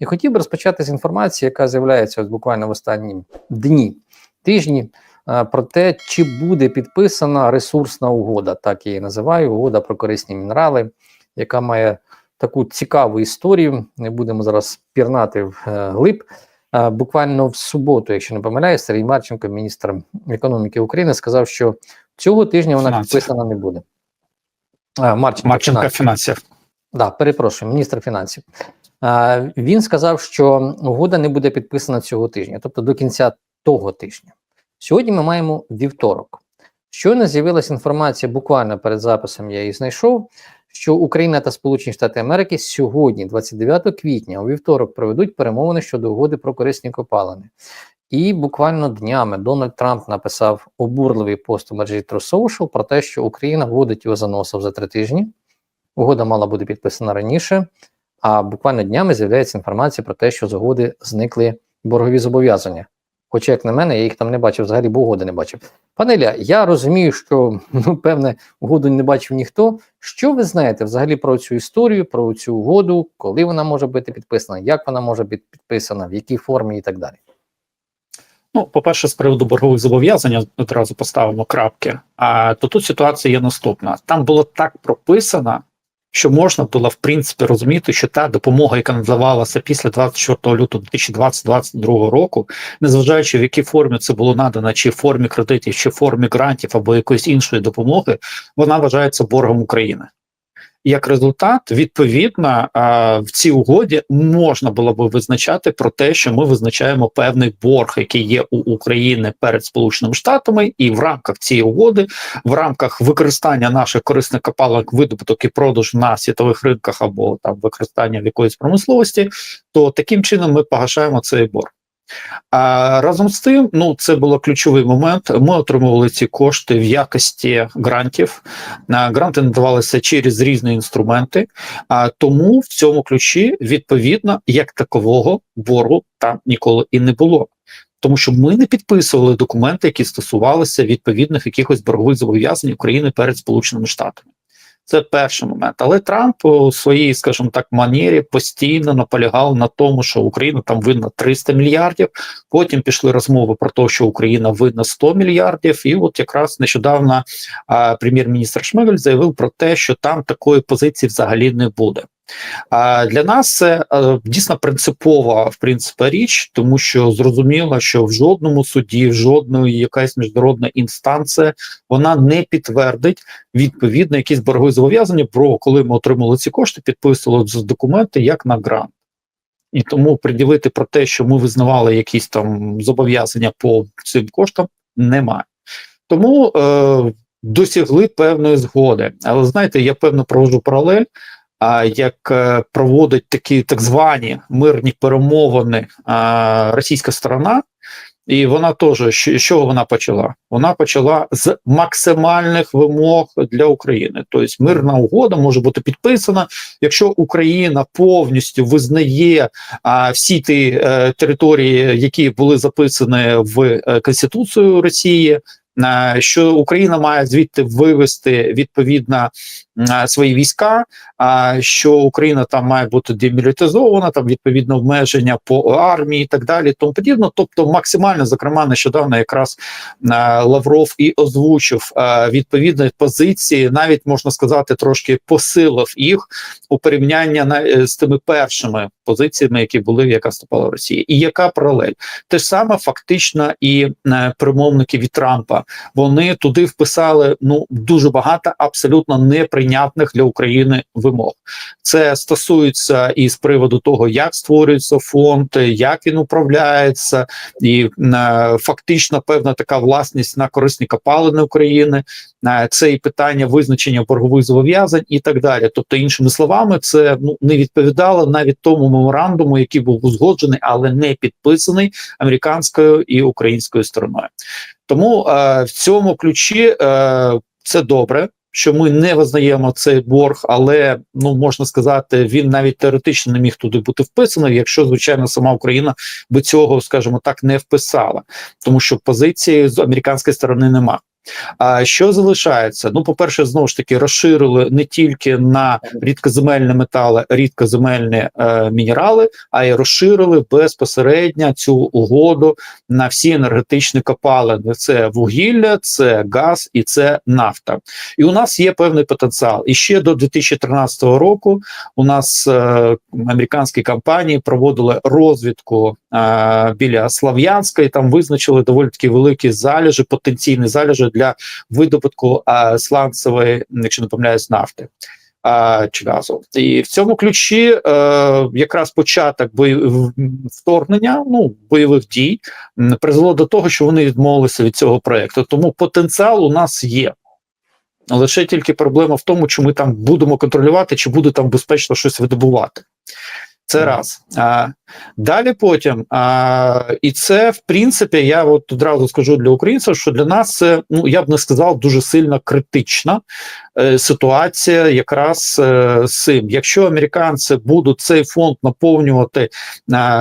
І хотів би розпочати з інформації, яка з'являється ось буквально в останні дні, тижні, е, про те, чи буде підписана ресурсна угода, так я її називаю, угода про корисні мінерали, яка має таку цікаву історію. Не будемо зараз пірнати в е, глиб. Е, Буквально в суботу, якщо не помиляюсь, Сергій Марченко, міністр економіки України, сказав, що цього тижня вона Фінансів. підписана не буде. Марченко, Марченка фінансів. фінансів. Да, перепрошую, міністр фінансів. Він сказав, що угода не буде підписана цього тижня, тобто до кінця того тижня. Сьогодні ми маємо вівторок. Щойно з'явилася інформація, буквально перед записом я її знайшов, що Україна та Сполучені Штати Америки сьогодні, 29 квітня, у вівторок, проведуть перемовини щодо угоди про корисні копалини. І буквально днями Дональд Трамп написав обурливий пост у мережі Social про те, що Україна вводить його за носом за три тижні. Угода мала бути підписана раніше, а буквально днями з'являється інформація про те, що з угоди зникли боргові зобов'язання. Хоча, як на мене, я їх там не бачив, взагалі бо угоди не бачив. Пане Ілля, я розумію, що ну, певне угоду не бачив ніхто. Що ви знаєте взагалі про цю історію, про цю угоду, коли вона може бути підписана, як вона може бути підписана, в якій формі і так далі? Ну, по-перше, з приводу боргових зобов'язань одразу поставимо крапки. А то тут ситуація є наступна: там було так прописано, що можна було в принципі розуміти, що та допомога, яка надавалася після 24 лютого 2022 року, незважаючи в якій формі це було надано, чи в формі кредитів, чи в формі грантів або якоїсь іншої допомоги, вона вважається боргом України. Як результат, відповідно, в цій угоді можна було би визначати про те, що ми визначаємо певний борг, який є у України перед Сполученими Штатами, і в рамках цієї угоди, в рамках використання наших корисних копалок, видобуток і продаж на світових ринках або там використання в якоїсь промисловості, то таким чином ми погашаємо цей борг. А разом з тим, ну це було ключовий момент. Ми отримували ці кошти в якості грантів. Гранти надавалися через різні інструменти, а тому в цьому ключі відповідно як такового боргу там ніколи і не було. Тому що ми не підписували документи, які стосувалися відповідних якихось боргових зобов'язань України перед Сполученими Штатами. Це перший момент. Але Трамп у своїй, скажімо так, манері постійно наполягав на тому, що Україна там винна 300 мільярдів. Потім пішли розмови про те, що Україна винна 100 мільярдів. І от якраз нещодавно прем'єр-міністр Шмигель заявив про те, що там такої позиції взагалі не буде. Для нас це е, дійсно принципова в принципі річ, тому що зрозуміло, що в жодному суді, в жодної якась міжнародна інстанція вона не підтвердить відповідно якісь боргові зобов'язання про коли ми отримали ці кошти, підписували документи як на грант. І тому приділити про те, що ми визнавали якісь там зобов'язання по цим коштам, немає. Тому е, досягли певної згоди. Але знаєте, я певно проводжу паралель. Як е, проводить такі так звані мирні перемовини російська сторона, і вона теж що, що вона почала? Вона почала з максимальних вимог для України. Тобто мирна угода може бути підписана, якщо Україна повністю визнає а, всі ті е, території, які були записані в е, Конституцію Росії. Е, Що Україна має звідти вивести відповідно е, свої війська, а що Україна там має бути демілітаризована, там відповідно обмеження по армії і так далі, тому подібно. Тобто, максимально, зокрема, нещодавно якраз е, Лавров і озвучив е, відповідні позиції, навіть можна сказати, трошки посилив їх у порівняння е, з тими першими позиціями, які були, яка вступала в Росії. І яка паралель? Те ж саме фактично і е, перемовники від Трампа. Вони туди вписали ну дуже багато абсолютно неприйнятних для України вимог. Це стосується і з приводу того, як створюється фонд, як він управляється, і е, фактично певна така власність на корисні копалини України. Е, це і питання визначення боргових зобов'язань і так далі. Тобто, іншими словами, це ну не відповідало навіть тому меморандуму, який був узгоджений, але не підписаний американською і українською стороною. Тому е, в цьому ключі е, це добре. Що ми не визнаємо цей борг, але ну можна сказати, він навіть теоретично не міг туди бути вписаний, якщо звичайно сама Україна би цього, скажімо так, не вписала, тому що позиції з американської сторони нема. А що залишається? Ну, по-перше, знову ж таки, розширили не тільки на рідкоземельні метали, рідкоземельні е, мінерали, а й розширили безпосередньо цю угоду на всі енергетичні копалини: це вугілля, це газ і це нафта. І у нас є певний потенціал. І ще до 2013 року у нас е, американські компанії проводили розвідку е, біля Слав'янська, і там визначили доволі таки великі залежі, потенційні залежі для видобутку сланцевої, якщо не помиляюсь, нафти. Чи газу. І в цьому ключі е, якраз початок бойов... вторгнення, ну бойових дій, призвело до того, що вони відмовилися від цього проекту. Тому потенціал у нас є. Лише тільки проблема в тому, чи ми там будемо контролювати, чи буде там безпечно щось видобувати. Це раз. А, далі потім. А, і це, в принципі, я от одразу скажу для українців, що для нас це, ну я б не сказав, дуже сильно критична е, ситуація якраз е, з цим. Якщо американці будуть цей фонд наповнювати е,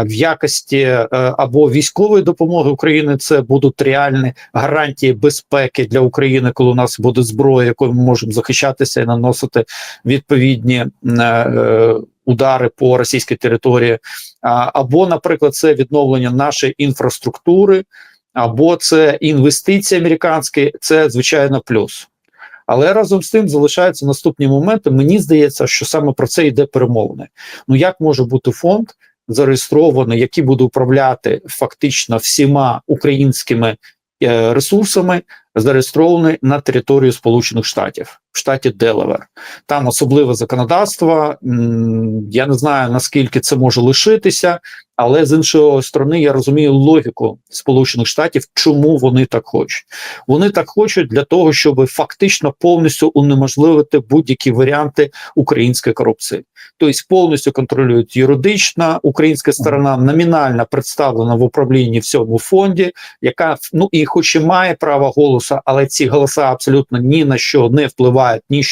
в якості е, або військової допомоги України, це будуть реальні гарантії безпеки для України, коли у нас буде зброя, якою ми можемо захищатися і наносити відповідні е, е, удари по російській території, або, наприклад, це відновлення нашої інфраструктури, або це інвестиції американські, це звичайно плюс. Але разом з тим залишаються наступні моменти. Мені здається, що саме про це йде перемовини. Ну як може бути фонд зареєстрований, який буде управляти фактично всіма українськими е, ресурсами, зареєстрований на території Сполучених Штатів, в штаті Делавер. Там особливе законодавство. Я не знаю наскільки це може лишитися, але з іншої сторони я розумію логіку Сполучених Штатів, чому вони так хочуть. Вони так хочуть для того, щоб фактично повністю унеможливити будь-які варіанти української корупції. Тобто повністю контролюють юридична українська сторона, номінально представлена в управлінні в цьому фонді, яка ну і хоч і має право голосу, але ці голоса абсолютно ні на що не впливають, ні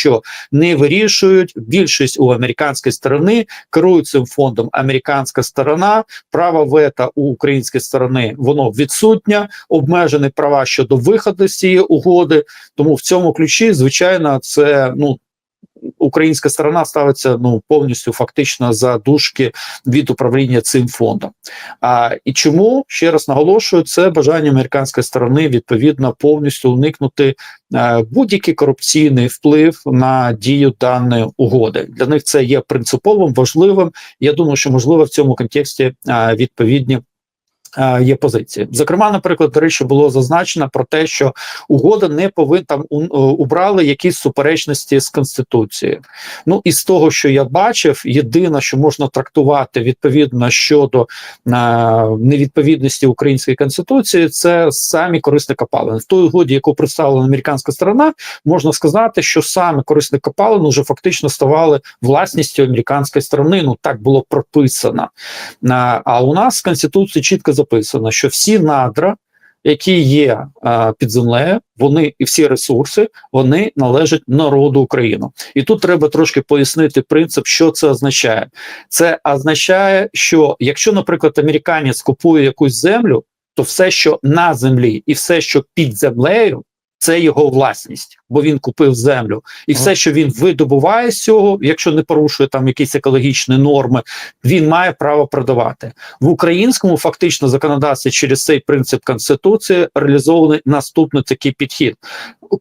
не вирішують. Більшість у американської сторони керують цим фондом американська сторона. Право вето у української сторони воно відсутнє, обмежені права щодо виходу з цієї угоди. Тому в цьому ключі, звичайно, це ну. Українська сторона ставиться ну повністю фактично за дужки від управління цим фондом. А і чому ще раз наголошую, це бажання американської сторони відповідно повністю уникнути е, будь-який корупційний вплив на дію даної угоди. Для них це є принциповим важливим. Я думаю, що можливо в цьому контексті е, відповідні. Е, Є позиції, зокрема, наприклад, до речі, було зазначено про те, що угода не повинна там е, убрали якісь суперечності з конституцією. Ну і з того, що я бачив, єдине, що можна трактувати відповідно щодо е, невідповідності української конституції, це самі корисні копалини. В той угоді, яку представила американська сторона, можна сказати, що саме корисні копалини вже фактично ставали власністю американської сторони. Ну так було прописано. А, А у нас в конституції чітко записано, що всі надра. Які є е, під землею, вони і всі ресурси вони належать народу України, і тут треба трошки пояснити принцип, що це означає. Це означає, що якщо, наприклад, американець купує якусь землю, то все, що на землі, і все, що під землею, це його власність, бо він купив землю, і все, що він видобуває з цього, якщо не порушує там якісь екологічні норми, він має право продавати в українському. Фактично, законодавстві через цей принцип конституції реалізований наступний такий підхід.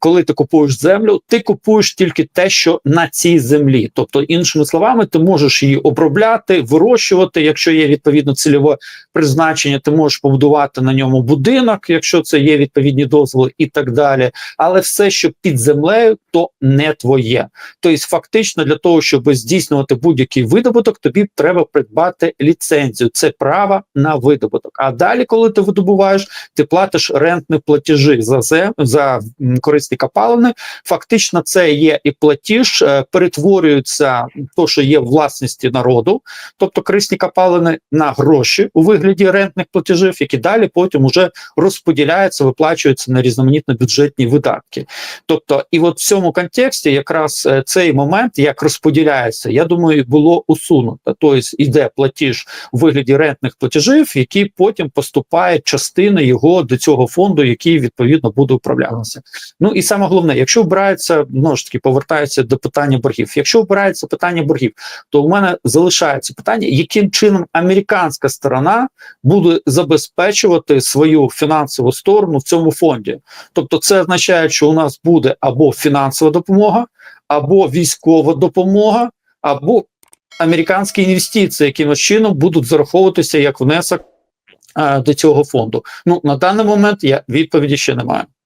Коли ти купуєш землю, ти купуєш тільки те, що на цій землі. Тобто, іншими словами, ти можеш її обробляти, вирощувати, якщо є відповідно цільове призначення, ти можеш побудувати на ньому будинок, якщо це є відповідні дозволи, і так далі. Але все, що під землею, то не твоє. Тобто, фактично, для того, щоб здійснювати будь-який видобуток, тобі треба придбати ліцензію. Це право на видобуток. А далі, коли ти видобуваєш, ти платиш рентні платежі за зем, за корисні копалини. Фактично, це є і платіж, е, перетворюється то, що є власності народу, тобто корисні копалини на гроші у вигляді рентних платежів, які далі потім уже розподіляються, виплачуються на різноманітні бюджетні бюджетні видатки. Тобто, і от в цьому контексті якраз е, цей момент, як розподіляється, я думаю, було усунуто. Тобто йде платіж у вигляді рентних платежів, які потім поступає частина його до цього фонду, який відповідно буде управлятися. Ну і саме головне, якщо вбирається, знову ж таки, повертається до питання боргів. Якщо вбирається питання боргів, то у мене залишається питання, яким чином американська сторона буде забезпечувати свою фінансову сторону в цьому фонді. Тобто, це означає, що у нас буде або фінансова допомога, або військова допомога, або американські інвестиції, якимось чином будуть зараховуватися як внесок е, до цього фонду. Ну на даний момент я відповіді ще не маю.